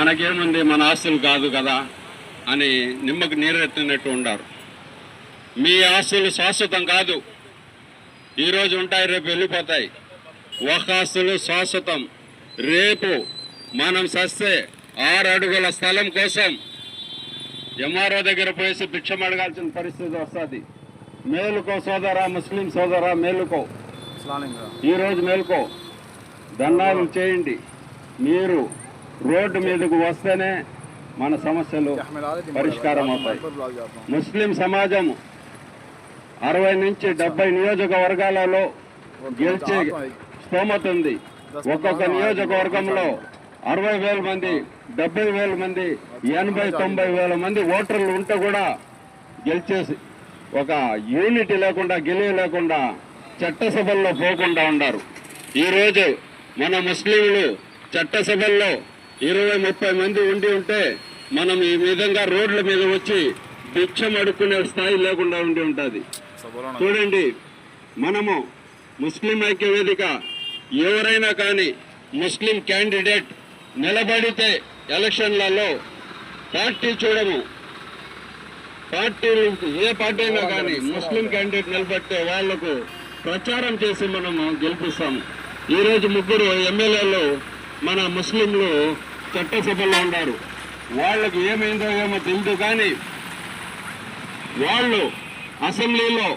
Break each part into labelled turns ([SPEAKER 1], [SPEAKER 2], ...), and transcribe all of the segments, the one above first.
[SPEAKER 1] మనకేముంది మన ఆస్తులు కాదు కదా అని నిమ్మకు నీరెత్తినట్టు ఉండారు. మీ ఆస్తులు శాశ్వతం కాదు. ఈరోజు ఉంటాయి రేపు వెళ్ళిపోతాయి. ఒక ఆస్తులు శాశ్వతం. రేపు మనం సస్తే ఆరు అడుగుల స్థలం కోసం ఎంఆర్ఓ దగ్గర పోయేసి భిక్షం అడగాల్సిన పరిస్థితి వస్తుంది. మేలుకో సోదరా ముస్లిం సోదరా మేలుకో. ఈరోజు మేలుకో. దండాలు చేయండి. మీరు రోడ్డు మీదకు వస్తేనే మన సమస్యలు పరిష్కారం అవుతాయి. ముస్లిం సమాజం అరవై నుంచి డెబ్బై నియోజకవర్గాలలో గెలిచే స్తోమత ఉంది. ఒక్కొక్క నియోజకవర్గంలో అరవై వేల మంది డెబ్బై వేల మంది ఎనభై తొంభై వేల మంది ఓటర్లు ఉంటే కూడా గెలిచేసి ఒక యూనిటీ లేకుండా గెలియ లేకుండా చట్టసభల్లో పోకుండా ఉన్నారు ఈరోజు మన ముస్లింలు చట్టసభల్లో ఇరవై ముప్పై మంది ఉండి ఉంటే మనం ఈ విధంగా రోడ్ల మీద వచ్చి భిక్షం అడుక్కునే స్థాయి లేకుండా ఉండి ఉంటుంది. చూడండి మనము ముస్లిం ఐక్య వేదిక ఎవరైనా కానీ ముస్లిం క్యాండిడేట్ నిలబడితే ఎలక్షన్లలో పార్టీ చూడము. పార్టీలు ఏ పార్టీ అయినా కానీ ముస్లిం క్యాండిడేట్ నిలబడితే వాళ్ళకు ప్రచారం చేసి మనము గెలిపిస్తాము. ఈరోజు ముగ్గురు ఎమ్మెల్యేలు మన ముస్లింలు చట్టసభలో ఉన్నారు వాళ్ళకి ఏమైందో ఏమో తెలియదు కానీ వాళ్ళు అసెంబ్లీలో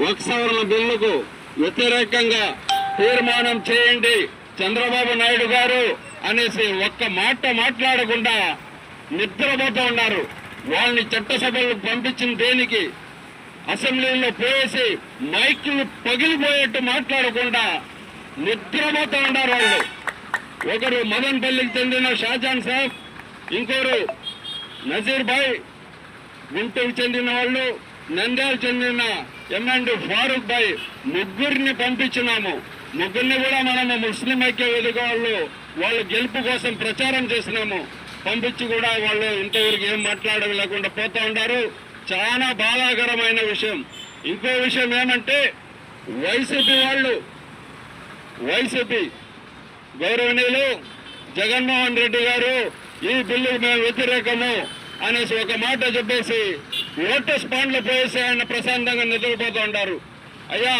[SPEAKER 1] వర్క్ సవరణ బిల్లుకు వ్యతిరేకంగా తీర్మానం చేయండి చంద్రబాబు నాయుడు గారు అనేసి ఒక్క మాట మాట్లాడకుండా నిద్రపోతూ ఉన్నారు. వాళ్ళని చట్టసభలకు పంపించిన దేనికి? అసెంబ్లీలో పోయేసి మైకులు పగిలిపోయేట్టు మాట్లాడకుండా నిద్రపోతూ ఉన్నారు వాళ్ళు. ఒకరు మదన్పల్లికి చెందిన షాజాన్ సాబ్ ఇంకోరు నజీర్ భాయ్ గుంటూరు చెందిన వాళ్ళు నంద్యాల చెందిన ఎమ్మెల్యే ఫారూక్ భాయ్ ముగ్గురిని పంపించినాము. ముగ్గురిని కూడా మనము ముస్లిం ఐక్య వేదిక వాళ్ళు వాళ్ళ గెలుపు కోసం ప్రచారం చేసినాము. పంపించి కూడా వాళ్ళు ఇంతవరకు ఏం మాట్లాడడం లేకుండా పోతూ ఉన్నారు. చాలా బాధాకరమైన విషయం. ఇంకో విషయం ఏమంటే వైసీపీ వాళ్ళు వైసీపీ గౌరవనీయులు జగన్మోహన్ రెడ్డి గారు ఈ బిల్లుకు మేము వ్యతిరేకము అనేసి ఒక మాట చెప్పేసి లోటస్ పాండ్లు పోయేసి ఆయన ప్రశాంతంగా నిద్రపోతూ ఉంటారు అయ్యా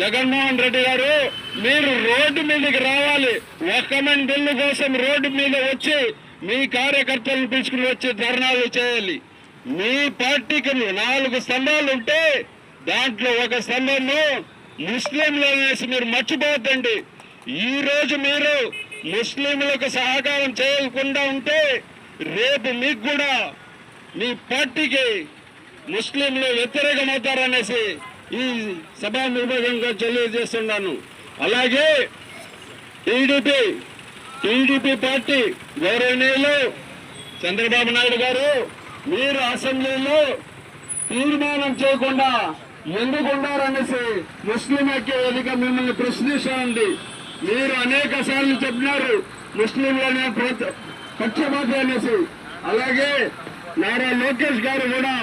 [SPEAKER 1] జగన్మోహన్ రెడ్డి గారు మీరు రోడ్డు మీదకి రావాలి. ఒక్కమెంట్ బిల్లు కోసం రోడ్డు మీద వచ్చి మీ కార్యకర్తలను పిలుచుకుని వచ్చి ధర్నాలు చేయాలి. మీ పార్టీకి నాలుగు స్తంభాలు ఉంటే దాంట్లో ఒక స్తంభము ముస్లింలు అనేసి మీరు మర్చిపోవద్దండి. ఈ రోజు మీరు ముస్లింలకు సహకారం చేయకుండా ఉంటే రేపు మీకు కూడా మీ పార్టీకి ముస్లింలు వ్యతిరేకమవుతారనేసి ఈ సభా నిర్భయంగా తెలియజేస్తున్నాను. అలాగే టీడీపీ టీడీపీ పార్టీ గౌరవనీయులు చంద్రబాబు నాయుడు గారు మీరు అసెంబ్లీలో తీర్మానం చేయకుండా ఎందుకున్నారనేసి ముస్లిం ఐక్య వేదిక మిమ్మల్ని ప్రశ్నిస్తా ఉంది మీరు అనేక సార్లు చెప్పినారు ముస్లింలనే పక్షపాతి అనేసి అలాగే నారా లోకేష్ గారు కూడా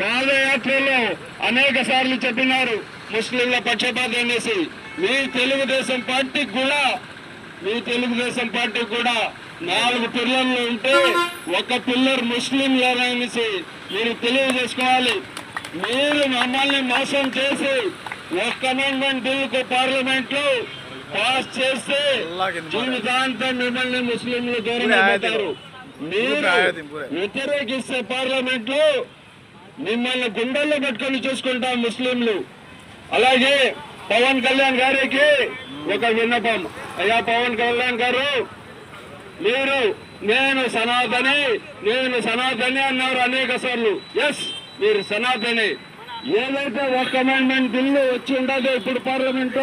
[SPEAKER 1] పాదయాత్రలో అనేక సార్లు చెప్పినారు ముస్లింల పక్షపాతి అనేసి మీ తెలుగుదేశం పార్టీకి కూడా మీ తెలుగుదేశం పార్టీ కూడా నాలుగు పిల్లర్లు ఉంటే ఒక పిల్లర్ ముస్లింలనేసి మీరు తెలియజేసుకోవాలి. మీరు మమ్మల్ని మోసం చేసి ఒక్క అమెండ్మెంట్ బిల్లుకు పార్లమెంట్లో పాస్ చేస్తే జీవితాంతం మిమ్మల్ని ముస్లింలు దూరం మీరు వ్యతిరేకిస్తే పార్లమెంట్లో మిమ్మల్ని గుండెల్లో పెట్టుకొని చూసుకుంటాం ముస్లింలు. అలాగే పవన్ కళ్యాణ్ గారికి ఒక విన్నపం. అయ్యా పవన్ కళ్యాణ్ గారు మీరు నేను సనాతని నేను సనాతని అన్నారు అనేక సార్లు. ఎస్ మీరు సనాతని. ఏదైతే ఒక అమెండ్మెంట్ బిల్లు వచ్చి ఉండదో ఇప్పుడు పార్లమెంట్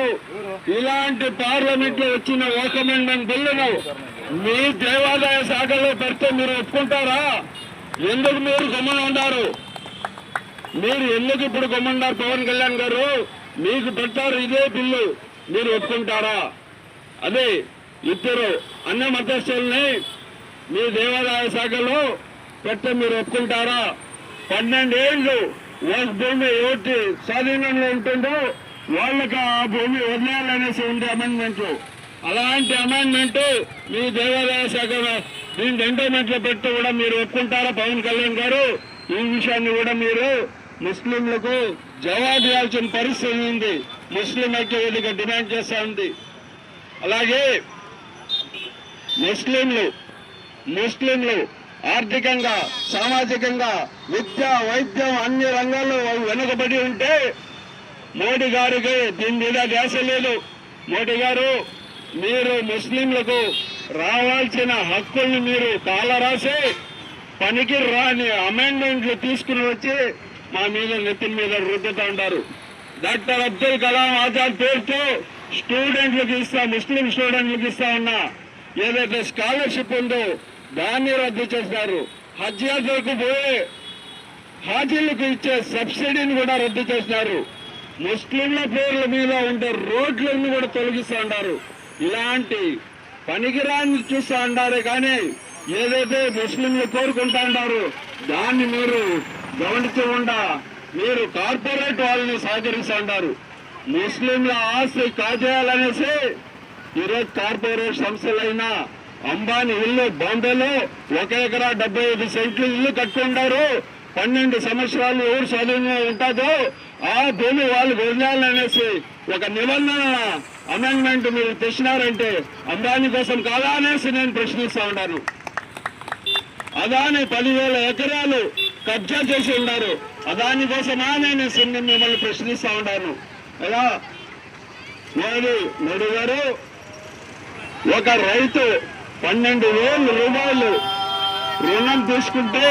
[SPEAKER 1] ఇలాంటి పార్లమెంట్లో వచ్చిన ఒక అమెండ్మెంట్ బిల్లును మీ దేవాదాయ శాఖలో పెడితే మీరు ఒప్పుకుంటారా? ఎందుకు మీరు గమనం ఉన్నారు? మీరు ఎందుకు ఇప్పుడు గమన్నారు పవన్ కళ్యాణ్ గారు మీకు పెట్టారు ఇదే బిల్లు మీరు ఒప్పుకుంటారా? అదే ఇద్దరు అన్న మతస్థుల్ని మీ దేవాదాయ శాఖలో పెట్ట మీరు ఒప్పుకుంటారా? పన్నెండేళ్ళు ఒక భూమి ఎవరి స్వాధీనంలో ఉంటుందో వాళ్ళకి ఆ భూమి వదిలేయాలనేసి ఉంది అమెండ్మెంట్ అలాంటి అమెండ్మెంట్ మీ దేవాదాయ శాఖ దీన్ని ఎండోమెంట్లో పెట్టి కూడా మీరు ఒప్పుకుంటారా? పవన్ కళ్యాణ్ గారు ఈ విషయాన్ని కూడా మీరు ముస్లింలకు జవాబు ఇవ్వాల్సిన పరిస్థితి ఉంది. ముస్లిం ఐక్యవేదిక డిమాండ్ చేస్తా ఉంది. అలాగే ముస్లింలు ముస్లింలు ఆర్థికంగా సామాజికంగా విద్య వైద్యం అన్ని రంగాల్లో వెనుకబడి ఉంటే మోడీ గారికి దీని మీద ధ్యాస లేదు. మోడీ గారు మీరు ముస్లింలకు రావాల్సిన హక్కుల్ని మీరు కాలరాసి పనికి రాని అమెండ్మెంట్లు తీసుకుని వచ్చి మా మీద నెత్తిన మీద రుద్దుతా ఉంటారు డాక్టర్ అబ్దుల్ కలాం ఆజాద్ పేరుతో స్టూడెంట్లకు ఇస్తా ముస్లిం స్టూడెంట్లకు ఇస్తా ఉన్నా ఏదైతే స్కాలర్షిప్ ఉందో దాన్ని రద్దు చేస్తారు హజ్ యాత్రకు పోయే హాజీలకు ఇచ్చే సబ్సిడీని కూడా రద్దు చేసినారు ముస్లింల పేర్ల మీద ఉండే రోడ్లను కూడా తొలగిస్తూ ఉంటారు ఇలాంటి పనికిరాని చూస్తూ ఉంటారు కానీ ఏదైతే ముస్లింలు కోరుకుంటా ఉన్నారు దాన్ని మీరు గమనించకుండా మీరు కార్పొరేట్ వాళ్ళని సహకరిస్తూ ఉన్నారు ముస్లింల ఆస్తి కాజేయాలనేసి ఈరోజు కార్పొరేట్ సంస్థలైనా అంబానీ ఇల్లు బాంబేలో ఒక ఎకరా డెబ్బై ఐదు సెంట్లు ఇల్లు కట్టుకుంటారు. పన్నెండు సంవత్సరాలు ఎవరు స్వాధీనంలో ఉంటుందో ఆ భూమి వాళ్ళు వదిలేయాలనేసి ఒక నిబంధన అమెండ్మెంట్ మీరు తెచ్చినారంటే అంబానీ కోసం కాదా అనేసి నేను ప్రశ్నిస్తా ఉన్నాను అదాని పదివేల ఎకరాలు కబ్జా చేసి ఉన్నారు. అదాని కోసమా నేను సిన్ని మిమ్మల్ని ప్రశ్నిస్తా ఉన్నాను. ఎలా? మోడీ మోడీ గారు ఒక రైతు పన్నెండు వేల రూపాయలు రుణం తీసుకుంటే